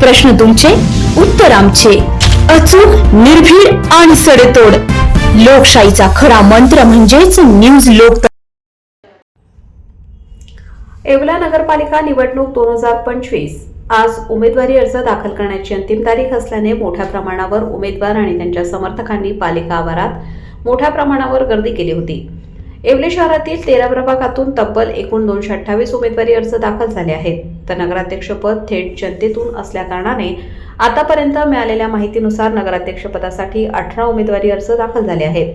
प्रश्न तुमचे उत्तर आमचे. अचूक निर्भीड आणि सडेतोड. लोकशाहीचा खरा मंत्र म्हणजेच न्यूज लोक येवला नगरपालिका निवडणूक दोन हजार पंचवीस. आज उमेदवारी अर्ज दाखल करण्याची अंतिम तारीख असल्याने मोठ्या प्रमाणावर उमेदवार आणि त्यांच्या समर्थकांनी पालिका आवारात मोठ्या प्रमाणावर गर्दी केली होती. येवले शहरातील तेरा प्रभागातून तब्बल एकूण दोनशे अठ्ठावीस उमेदवारी अर्ज दाखल झाले आहेत. तर नगराध्यक्षपद थेट जनतेतून असल्याकारणाने आतापर्यंत मिळालेल्या माहितीनुसार नगराध्यक्षपदासाठी अठरा उमेदवारी अर्ज दाखल झाले आहेत.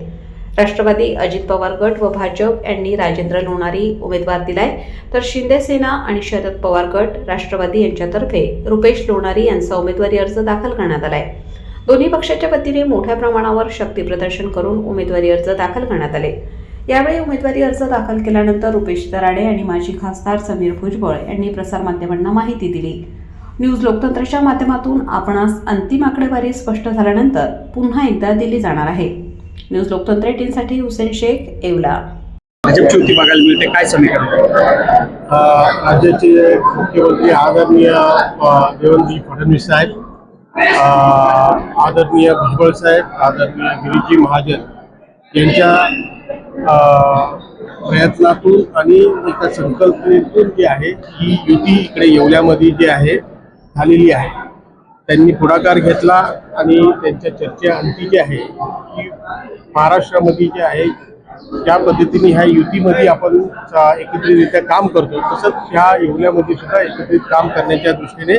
राष्ट्रवादी अजित पवार गट व भाजप यांनी राजेंद्र लोणारी उमेदवार दिलाय. तर शिंदे सेना आणि शरद पवार गट राष्ट्रवादी यांच्यातर्फे रुपेश लोणारी यांचा उमेदवारी अर्ज दाखल करण्यात आलाय. दोन्ही पक्षाच्या वतीने मोठ्या प्रमाणावर शक्ती प्रदर्शन करून उमेदवारी अर्ज दाखल करण्यात आले. यावेळी उमेदवारी अर्ज दाखल केल्यानंतर रुपेश दराडे आणि माजी खासदार समीर भुजबळ यांनी प्रसारमाध्यमांना माहिती दिली. न्यूज लोकतंत्राच्या माध्यमातून आपणास अंतिम आकडेवारी स्पष्ट झाल्यानंतर पुन्हा एकदा दिली जाणार आहे. न्यूज लोकतंत्र एटीनसाठी हुसेन शेख येवला. भाजपची युती बघायला मिळते काय समीकरण? राज्याचे मुख्यमंत्री आदरणीय देवेंद्रजी फडणवीस साहेब आदरणीय भुजबळ साहेब आदरणीय गिरीजी महाजन यांच्या प्रयत्नातून आणि एका संकल्पनेतून जी आहे ही युती इकडे येवल्यामध्ये जी आहे झालेली आहे. त्यांनी पुढाकार घेतला आणि त्यांच्या चर्चेअंती जी आहे की महाराष्ट्रामध्ये जे आहे ज्या पद्धतीने ह्या युतीमध्ये आपण एकत्रितरित्या काम करतो तसंच ह्या येवल्यामध्ये सुद्धा एकत्रित काम करण्याच्या दृष्टीने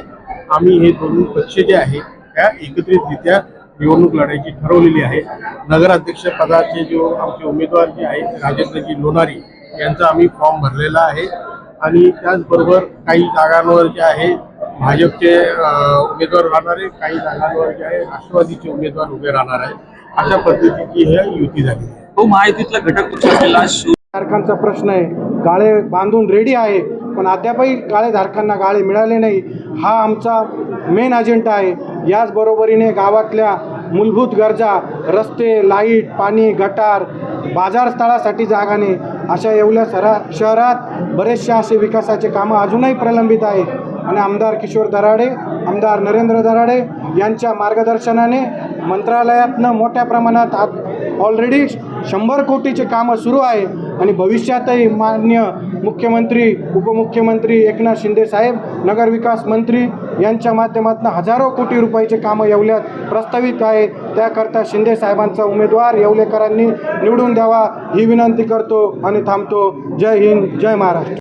आम्ही हे दोन पक्ष जे आहे त्या एकत्रितरित्या निवडणूक लढायची ठरवलेली आहे. नगराध्यक्ष पदाचे जो आमचे उमेदवार जे आहेत राजेंद्रजी लोणारी यांचा आम्ही फॉर्म भरलेला आहे. आणि त्याचबरोबर काही जागांवर जे आहे भाजपचे उमेदवार राहणार आहे काही जागांवर जे आहे राष्ट्रवादीचे उमेदवार उभे राहणार आहेत. अशा पद्धतीची ही युती झाली आहे. तो महायुतीतला घटक पक्ष असलेला? प्रश्न आहे. गाळे बांधून रेडी आहे पण अद्यापही गाळे धारकांना गाळे मिळाले नाही. हा आमचा मेन अजेंडा आहे. याच बरोबरीने गावातल्या मूलभूत गरजा रस्ते लाइट पाणी गटार बाजारस्थळासाठी जागाने अशा येवल्या सरा शहरात बरेचसे असे विकासाचे कामं अजूनही प्रलंबित आहे आणि आमदार किशोर दराडे आमदार नरेंद्र दराडे यांच्या मार्गदर्शनाने मंत्रालयातनं मोठ्या प्रमाणात आत ऑलरेडी शंभर कोटीचे कामं सुरू आहे आणि भविष्यातही मान्य मुख्यमंत्री उपमुख्यमंत्री एकनाथ शिंदे साहेब नगरविकास मंत्री यांच्या माध्यमातून हजारो कोटी रुपयाचे कामं येवल्यात. प्रस्तावित आहे त्याकरता शिंदे साहेबांचा उमेदवार येवलेकरांनी निवडून द्यावा ही विनंती करतो आणि थांबतो. जय हिंद जय महाराष्ट्र.